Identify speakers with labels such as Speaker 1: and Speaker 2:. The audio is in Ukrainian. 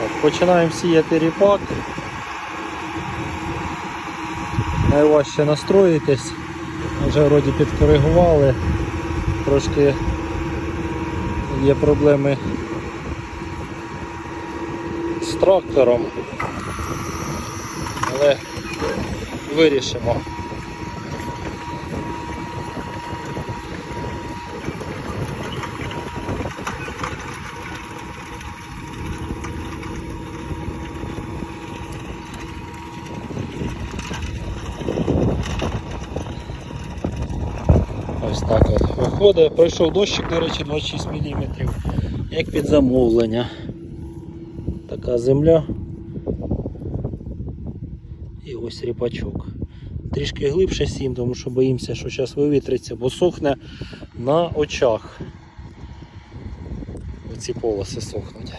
Speaker 1: Так, починаємо сіяти ріпак. Найважче настроїтись. Вже вроді підкоригували. Трошки є проблеми з трактором. Але вирішимо. Ось так от виходить. Пройшов дощик, до речі, 26 мм, як під замовлення. Така земля. І ось ріпачок. Трішки глибше сім, тому що боїмося, що зараз вивітриться, бо сохне на очах. Оці полоси сохнуть.